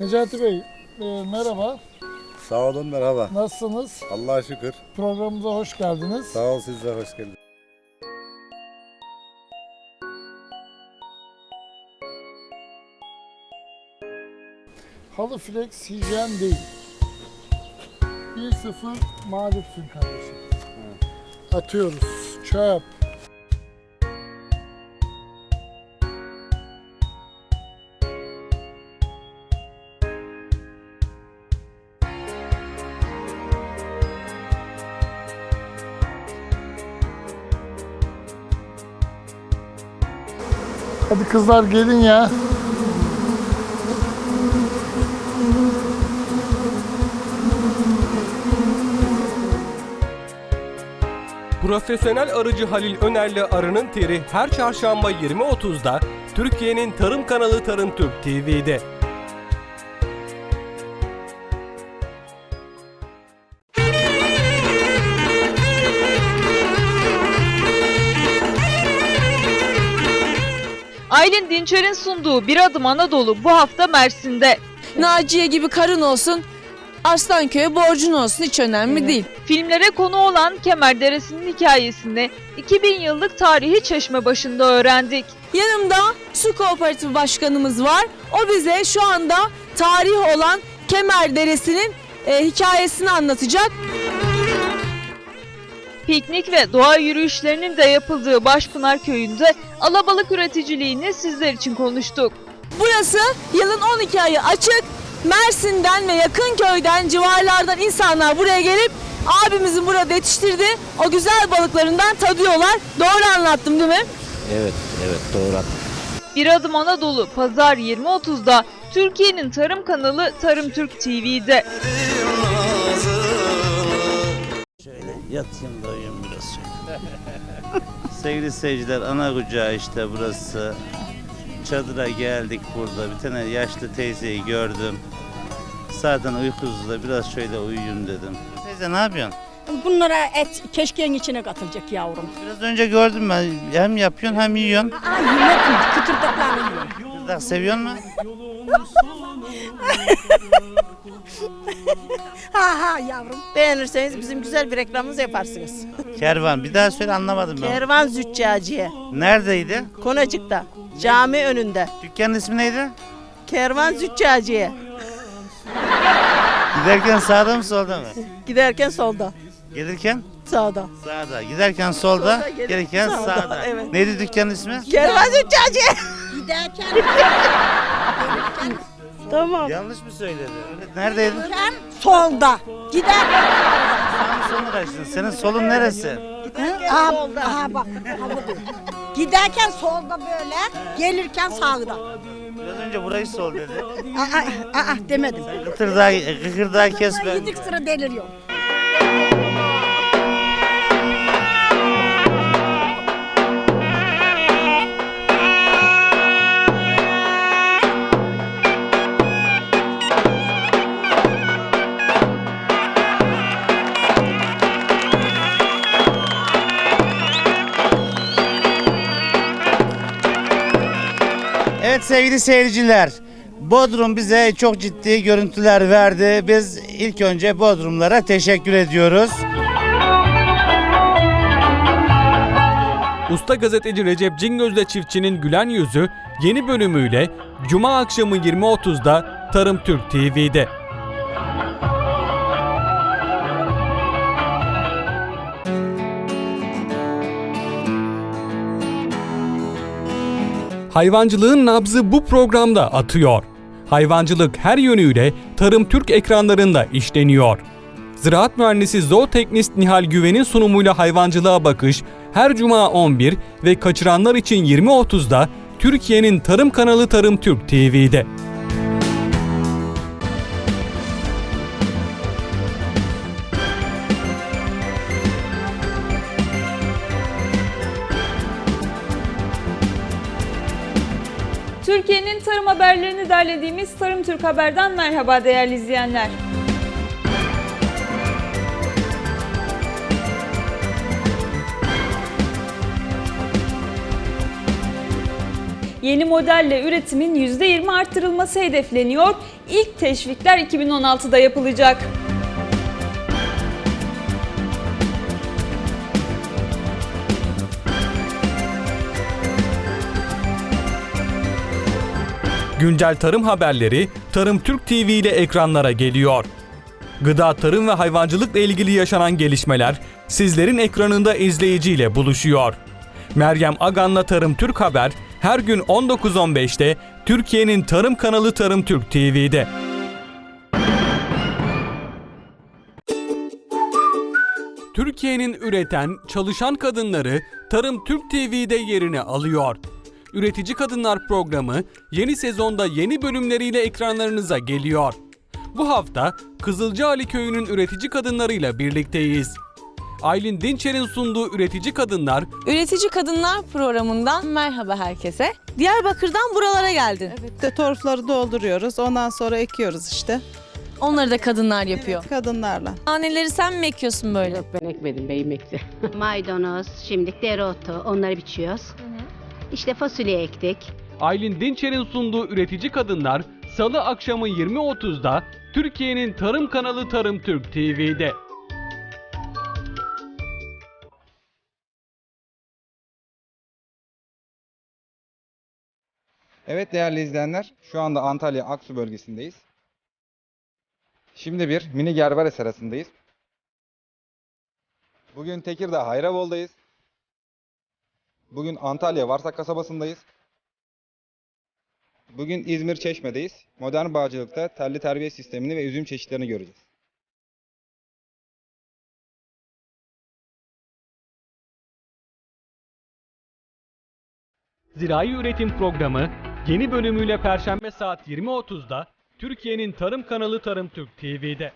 Necati Bey, e, merhaba. Sağ olun merhaba. Nasılsınız? Allah'a şükür. Programımıza hoş geldiniz. Sağ ol siz de hoş geldiniz. Halı flex hijyen değil. 1-0 mağlupsun kardeşim. Atıyoruz. Çöp. Hadi kızlar gelin ya. Profesyonel arıcı Halil Önerli Arı'nın teri her çarşamba 20.30'da Türkiye'nin tarım kanalı Tarım Türk TV'de. Aylin Dinçer'in sunduğu Bir Adım Anadolu bu hafta Mersin'de. Naciye gibi karın olsun, Aslanköy'e borcun olsun hiç önemli değil. Filmlere konu olan Kemer Deresi'nin hikayesini 2000 yıllık tarihi çeşme başında öğrendik. Yanımda su kooperatifi başkanımız var. O bize şu anda tarih olan Kemer Deresi'nin e, hikayesini anlatacak. Piknik ve doğa yürüyüşlerinin de yapıldığı Başpınar Köyü'nde alabalık üreticiliğini sizler için konuştuk. Burası yılın 12 ayı açık. Mersin'den ve yakın köyden, civarlardan insanlar buraya gelip abimizin burada yetiştirdiği o güzel balıklarından tadıyorlar. Doğru anlattım değil mi? Evet, evet doğru. Bir Adım Anadolu Pazar 20.30'da Türkiye'nin tarım kanalı Tarım Türk TV'de. Yatayım da uyuyayım biraz şöyle. Sevgili seyirciler, ana kucağı işte burası. Çadıra geldik burada. Bir tane yaşlı teyzeyi gördüm. Zaten uykusuz da biraz şöyle uyuyayım dedim. Teyze ne yapıyorsun? Bunlara et keşkeğin içine katılacak yavrum. Biraz önce gördüm ben. Hem yapıyorsun hem yiyorsun. Aa yemedim, kıtırdıklarını yiyorum. Kızlar seviyor mu? Ha ha yavrum. Beğenirseniz bizim güzel bir reklamımızı yaparsınız. Kervan. Bir daha söyle anlamadım ben. Kervan Züccaciye. Neredeydi? Konacık'ta. Cami önünde. Dükkanın ismi neydi? Kervan Züccaciye. Giderken sağda mı solda mı? Giderken solda. Gelirken? Sağda. Sağda. Giderken solda, Solda, gelirken gelirken sağda, sağda. evet. Neydi dükkanın ismi? Kervan Züccaciye. Giderken. tamam. Yanlış mı söyledi? Neredeydin? Solda. Giderken. Sağın sonu kaçtın. Senin solun neresi? Aha, aha bak. aha budur. Giderken solda böyle, gelirken sağda. Biraz önce burayı sol dedi. Aa, aa, demedim. Kıkırdağı, kıkırdağı kes ben. Yedik sıra deliriyor. Evet sevgili seyirciler. Bodrum bize çok ciddi görüntüler verdi. Biz ilk önce Bodrumlara teşekkür ediyoruz. Usta gazeteci Recep Cingöz'le çiftçinin gülen yüzü yeni bölümüyle Cuma akşamı 20.30'da Tarım Türk TV'de. Hayvancılığın nabzı bu programda atıyor. Hayvancılık her yönüyle Tarım Türk ekranlarında işleniyor. Ziraat mühendisi zooteknist Nihal Güven'in sunumuyla hayvancılığa bakış her cuma 11 ve kaçıranlar için 20.30'da Türkiye'nin tarım kanalı Tarım Türk TV'de. Türkiye'nin tarım haberlerini derlediğimiz Tarım Türk Haber'den merhaba değerli izleyenler. Yeni modelle üretimin %20 arttırılması hedefleniyor. İlk teşvikler 2016'da yapılacak. Güncel tarım haberleri Tarım Türk TV ile ekranlara geliyor. Gıda, tarım ve hayvancılıkla ilgili yaşanan gelişmeler sizlerin ekranında izleyiciyle buluşuyor. Meryem Agan'la Tarım Türk Haber her gün 19.15'te Türkiye'nin tarım kanalı Tarım Türk TV'de. Türkiye'nin üreten, çalışan kadınları Tarım Türk TV'de yerini alıyor. Üretici Kadınlar programı yeni sezonda yeni bölümleriyle ekranlarınıza geliyor. Bu hafta Kızılcaali Köyü'nün üretici kadınlarıyla birlikteyiz. Aylin Dinçer'in sunduğu Üretici Kadınlar Üretici Kadınlar programından merhaba herkese. Diyarbakır'dan buralara geldin. De torfları dolduruyoruz. Ondan sonra ekiyoruz işte. Onları da kadınlar yapıyor. Kadınlarla. Naneleri sen mi ekiyorsun böyle? Ben ekmedim beyim ekti. Maydanoz, şimdi dereotu onları biçiyoruz. İşte fasulye ektik. Aylin Dinçer'in sunduğu Üretici Kadınlar Salı akşamı 20.30'da Türkiye'nin tarım kanalı Tarım Türk TV'de. Evet değerli izleyenler, şu anda Antalya Aksu bölgesindeyiz. Şimdi bir mini Gerberes serasındayız. Bugün Tekirdağ Hayrabol'dayız. Bugün Antalya Varsak kasabasındayız. Bugün İzmir Çeşme'deyiz. Modern bağcılıkta telli terbiye sistemini ve üzüm çeşitlerini göreceğiz. Zirai Üretim Programı yeni bölümüyle Perşembe saat 20.30'da Türkiye'nin tarım kanalı Tarım Türk TV'de.